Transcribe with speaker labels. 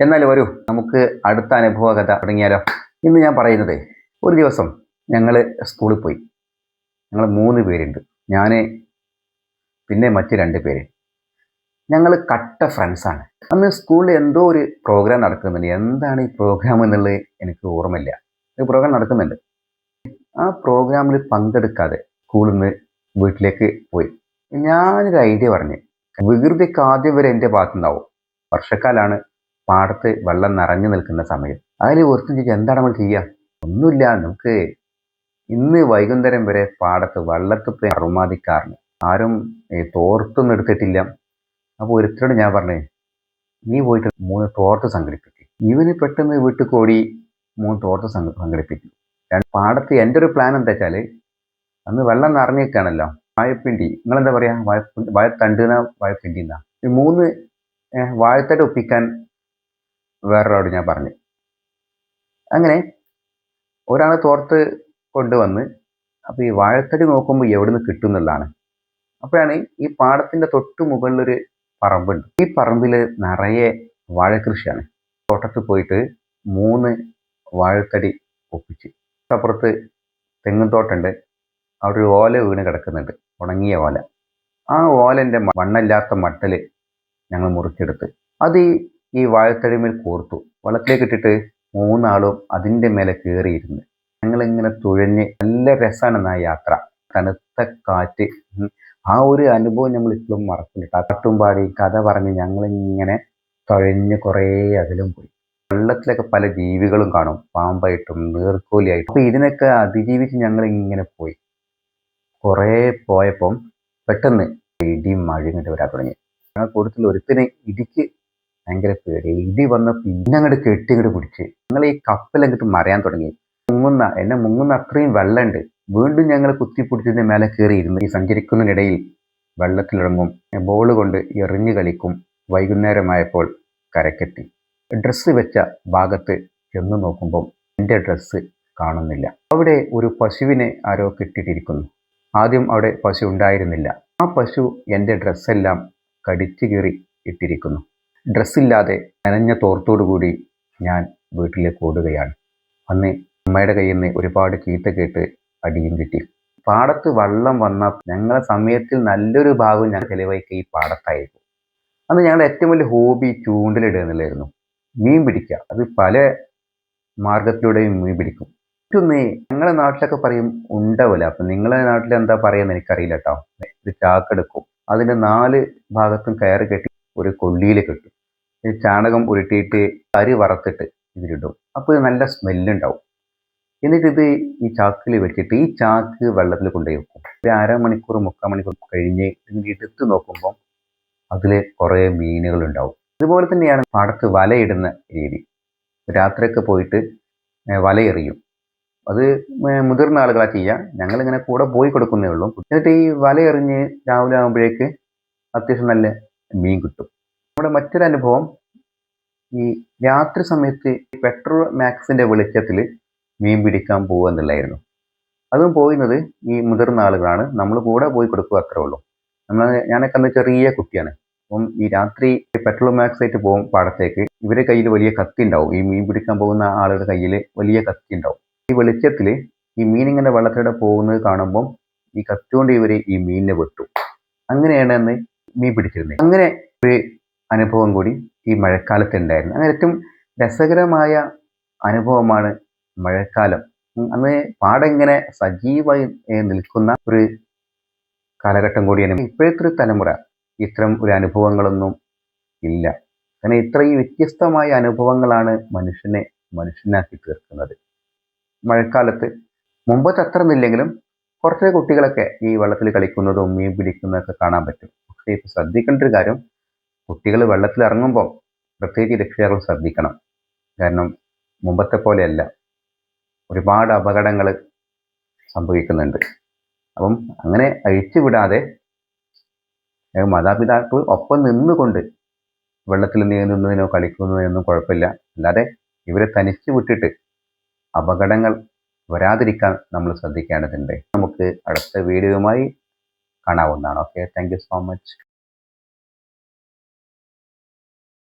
Speaker 1: എന്നാൽ വരൂ നമുക്ക് അടുത്ത അനുഭവ കഥ തുടങ്ങിയാലോ? ഇന്ന് ഞാൻ പറയുന്നത് ഒരു ദിവസം ഞങ്ങൾ സ്കൂളിൽ പോയി. ഞങ്ങൾ മൂന്ന് പേരുണ്ട്. ഞാൻ പിന്നെ മറ്റ് രണ്ട് പേര്. ഞങ്ങൾ കട്ട ഫ്രണ്ട്സാണ് അന്ന് സ്കൂളിൽ എന്തോ ഒരു പ്രോഗ്രാം നടക്കുന്നുണ്ട്. എന്താണ് ഈ പ്രോഗ്രാം എന്നുള്ളത് എനിക്ക് ഓർമ്മയില്ല. ഒരു പ്രോഗ്രാം നടക്കുന്നുണ്ട്. ആ പ്രോഗ്രാമിൽ പങ്കെടുക്കാതെ സ്കൂളിൽ നിന്ന് വീട്ടിലേക്ക് പോയി. ഞാനൊരു ഐഡിയ പറഞ്ഞു വികൃതിക്ക് ആദ്യം വരെ എന്റെ ഭാഗത്തുനിന്നാവും. വർഷക്കാലാണ് പാടത്ത് വെള്ളം നിറഞ്ഞു നിൽക്കുന്ന സമയം. അതിൽ ഓർത്തു ചോദിച്ചാൽ എന്താണ് നമ്മൾ ചെയ്യുക ഒന്നുമില്ല നമുക്ക് ഇന്ന് വൈകുന്നേരം വരെ പാടത്ത് വെള്ളത്തിൽ അറുമാതിക്കാറുണ്ട് ആരും തോർത്തൊന്നും എടുത്തിട്ടില്ല. അപ്പോൾ ഒരുത്തരോട് ഞാൻ പറഞ്ഞേ നീ പോയിട്ട് മൂന്ന് തോർത്ത് സംഘടിപ്പിക്കും. ഇവന് പെട്ടെന്ന് വീട്ടിൽ കൂടി മൂന്ന് തോർത്ത് സംഘ സംഘടിപ്പിക്കും പാടത്ത് എന്റെ ഒരു പ്ലാൻ എന്താ വെച്ചാൽ അന്ന് വെള്ളം നിറഞ്ഞേക്കാണല്ലോ വാഴപ്പിണ്ടി. നിങ്ങളെന്താ പറയാ? വായ വാഴത്തണ്ട് വാഴപ്പിണ്ടി എന്നാ ഈ മൂന്ന് വാഴത്തട്ട് ഒപ്പിക്കാൻ വേറൊരാളോട് ഞാൻ പറഞ്ഞു. അങ്ങനെ ഒരാളെ തോർത്ത് കൊണ്ടുവന്ന് അപ്പോൾ ഈ വാഴത്തടി നോക്കുമ്പോൾ എവിടെ നിന്ന് കിട്ടും എന്നുള്ളതാണ്. അപ്പോഴാണ് ഈ പാടത്തിന്റെ തൊട്ട് മുകളിലൊരു പറമ്പുണ്ട്. ഈ പറമ്പിൽ നിറയെ വാഴക്കൃഷിയാണ് തോട്ടത്തിൽ പോയിട്ട് മൂന്ന് വാഴത്തടി ഒപ്പിച്ച്. അപ്പുറത്ത് തെങ്ങും തോട്ടുണ്ട്. അവിടെ ഒരു ഓല വീണ് കിടക്കുന്നുണ്ട്. ഉണങ്ങിയ ഓല. ആ ഓലന്റെ മ- മണ്ണല്ലാത്ത മട്ടൽ ഞങ്ങൾ മുറിച്ചെടുത്ത്. അത് ഈ ഈ വാഴത്തടിമേൽ കോർത്തു. വെള്ളത്തിലേക്ക് ഇട്ടിട്ട് മൂന്നാളും അതിന്റെ മേലെ കയറിയിരുന്നു ഞങ്ങളിങ്ങനെ തുഴഞ്ഞ് നല്ല രസമാണ് ആ യാത്ര. തണുത്ത കാറ്റ്. ആ ഒരു അനുഭവം നമ്മൾ ഇപ്പോഴും മറക്കില്ല കാട്ടും പാടി കഥ പറഞ്ഞ് ഞങ്ങളിങ്ങനെ തുഴഞ്ഞ് കുറേ അകലും പോയി. വെള്ളത്തിലൊക്കെ പല ജീവികളും കാണും. പാമ്പായിട്ടും നീർക്കോലിയായിട്ടും. അപ്പോൾ ഇതിനൊക്കെ അതിജീവിച്ച് ഞങ്ങൾ ഇങ്ങനെ പോയി. കുറേ പോയപ്പം പെട്ടെന്ന് ഇടിയും മഴയും ഇങ്ങോട്ട് വരാൻ തുടങ്ങി. ഞങ്ങൾ കൂടുതൽ ഒരുത്തിന് ഇടിക്ക് ഭയങ്കര പേടി. ഇടി വന്ന് പിന്നെ അങ്ങോട്ട് കെട്ടി ഇങ്ങോട്ട് പിടിച്ച്. ഞങ്ങൾ ഈ കപ്പലങ്ങോട്ട് മറിയാൻ തുടങ്ങി. മുങ്ങുന്ന എന്നെ മുങ്ങുന്ന അത്രയും വെള്ളമുണ്ട് വീണ്ടും ഞങ്ങൾ കുത്തിപ്പിടിച്ചതിന് മേലെ കയറിയിരുന്നു. ഈ സഞ്ചരിക്കുന്നതിനിടയിൽ വെള്ളത്തിലിറങ്ങും. ബോൾ കൊണ്ട് എറിഞ്ഞു കളിക്കും. വൈകുന്നേരമായപ്പോൾ കരക്കെത്തി ഡ്രസ്സ് വെച്ച ഭാഗത്ത് ചെന്ന് നോക്കുമ്പോൾ എന്റെ ഡ്രസ്സ് കാണുന്നില്ല. അവിടെ ഒരു പശുവിനെ ആരോ കെട്ടിയിട്ടിരിക്കുന്നു. ആദ്യം അവിടെ പശു ഉണ്ടായിരുന്നില്ല. ആ പശു എന്റെ ഡ്രസ്സെല്ലാം കടിച്ചു കീറി ഇട്ടിരിക്കുന്നു. ഡ്രസ്സില്ലാതെ നനഞ്ഞ തോർത്തോടുകൂടി ഞാൻ വീട്ടിലേക്ക് ഓടുകയാണ്. അന്ന് അമ്മയുടെ കയ്യിൽ നിന്ന് ഒരുപാട് ചീത്ത കേട്ട് അടിയും കിട്ടി. പാടത്ത് വള്ളം വന്ന ഞങ്ങളെ സമയത്തിൽ നല്ലൊരു ഭാഗം ഞാൻ ചെലവഴിക്കുക ഈ പാടത്തായിരുന്നു. അന്ന് ഞങ്ങളുടെ ഏറ്റവും വലിയ ഹോബി ചൂണ്ടലിടുക എന്നുള്ളായിരുന്നു മീൻ പിടിക്കുക. അത് പല മാർഗത്തിലൂടെയും മീൻ പിടിക്കും. മറ്റൊന്ന് ഞങ്ങളുടെ നാട്ടിലൊക്കെ പറയും ഉണ്ടവല അപ്പൊ നിങ്ങളെ നാട്ടിൽ എന്താ പറയുക എനിക്കറിയില്ല കേട്ടോ ഒരു ചാക്കെടുക്കും. അതിന്റെ നാല് ഭാഗത്തും കയറ് കെട്ടി ഒരു കൊള്ളിയിൽ കെട്ടും. ഈ ചാണകം ഉരുട്ടിയിട്ട് കരി വറുത്തിട്ട് ഇതിലിടും. അപ്പോൾ ഇത് നല്ല സ്മെല്ലുണ്ടാവും. എന്നിട്ട് ഇത് ഈ ചാക്കിൽ വെച്ചിട്ട് ഈ ചാക്ക് വെള്ളത്തിൽ കൊണ്ടുപോയി വെക്കും. ഒരു അരമണിക്കൂർ മുക്കാൽ മണിക്കൂർ കഴിഞ്ഞ് ഇതിന്റെ എടുത്ത് നോക്കുമ്പോൾ അതിൽ കുറേ മീനുകൾ ഉണ്ടാവും ഇതുപോലെ തന്നെയാണ് പാടത്ത് വലയിടുന്ന രീതി. രാത്രിയൊക്കെ പോയിട്ട് വല വലയെറിയും. അത് മുതിർന്ന ആളുകളാ ചെയ്യുക ഞങ്ങളിങ്ങനെ കൂടെ പോയി കൊടുക്കുന്നേ ഉള്ളൂ. എന്നിട്ട് ഈ വലയെറിഞ്ഞ് രാവിലെ ആകുമ്പോഴേക്ക് അത്യാവശ്യം നല്ല മീൻ കിട്ടും. നമ്മുടെ മറ്റൊരു അനുഭവം ഈ രാത്രി സമയത്ത് പെട്രോൾ മാക്സിന്റെ വെളിച്ചത്തിൽ മീൻ പിടിക്കാൻ പോകുക എന്നുള്ളതായിരുന്നു. അതും പോയിരുന്നത് ഈ മുതിർന്ന ആളുകളാണ് നമ്മൾ കൂടെ പോയി കൊടുക്കുക അത്രേ ഉള്ളൂ. നമ്മൾ ഞാനൊക്കെ അന്ന് ചെറിയ കുട്ടിയാണ്. അപ്പം ഈ രാത്രി പെട്രോൾ മാക്സ് ആയിട്ട് പോകും പാടത്തേക്ക് ഇവരെ കയ്യിൽ വലിയ കത്തി ഉണ്ടാവും. ഈ മീൻ പിടിക്കാൻ പോകുന്ന ആളുടെ കയ്യിൽ വലിയ കത്തി ഉണ്ടാവും. ഈ വെളിച്ചത്തിൽ ഈ മീൻ ഇങ്ങനെ വെള്ളത്തിലൂടെ പോകുന്നത് കാണുമ്പം ഈ കത്തി കൊണ്ട് ഇവർ ഈ മീനിനെ വെട്ടു. അങ്ങനെയാണ് അന്ന് മീൻ പിടിച്ചിരുന്നത്. അങ്ങനെ ഒരു അനുഭവം കൂടി ഈ മഴക്കാലത്ത് ഉണ്ടായിരുന്നു. അങ്ങനെ ഏറ്റവും രസകരമായ അനുഭവമാണ് മഴക്കാലം. അന്ന് പാടെങ്ങനെ സജീവമായി നിൽക്കുന്ന ഒരു കാലഘട്ടം കൂടിയാണ്. ഇപ്പോഴത്തെ ഒരു തലമുറ ഇത്തരം ഒരു അനുഭവങ്ങളൊന്നും ഇല്ല. കാരണം ഇത്രയും വ്യത്യസ്തമായ അനുഭവങ്ങളാണ് മനുഷ്യനെ മനുഷ്യനാക്കി തീർക്കുന്നത്. മഴക്കാലത്ത് മുമ്പത്തെ അത്ര ഒന്നുമില്ലെങ്കിലും കുറച്ച് കുട്ടികളൊക്കെ ഈ വെള്ളത്തിൽ കളിക്കുന്നതും മീൻ പിടിക്കുന്നതൊക്കെ കാണാൻ പറ്റും. പക്ഷേ ഇപ്പൊ ശ്രദ്ധിക്കേണ്ട ഒരു കാര്യം കുട്ടികൾ വെള്ളത്തിൽ ഇറങ്ങുമ്പോൾ പ്രത്യേകിച്ച് രക്ഷിതാക്കൾ ശ്രദ്ധിക്കണം. കാരണം മുമ്പത്തെ പോലെയല്ല. ഒരുപാട് അപകടങ്ങൾ സംഭവിക്കുന്നുണ്ട്. അപ്പം അങ്ങനെ അഴിച്ചു വിടാതെ ഏഹ് മാതാപിതാക്കൾ ഒപ്പം നിന്നുകൊണ്ട് വെള്ളത്തിൽ നീന്തുന്നതിനോ കളിക്കുന്നതിനൊന്നും കുഴപ്പമില്ല. അല്ലാതെ ഇവരെ തനിച്ച് വിട്ടിട്ട് അപകടങ്ങൾ വരാതിരിക്കാൻ നമ്മൾ ശ്രദ്ധിക്കേണ്ടതുണ്ട്. നമുക്ക് അടുത്ത വീഡിയോയുമായി കാണാവുന്നതാണ്. Okay thank so much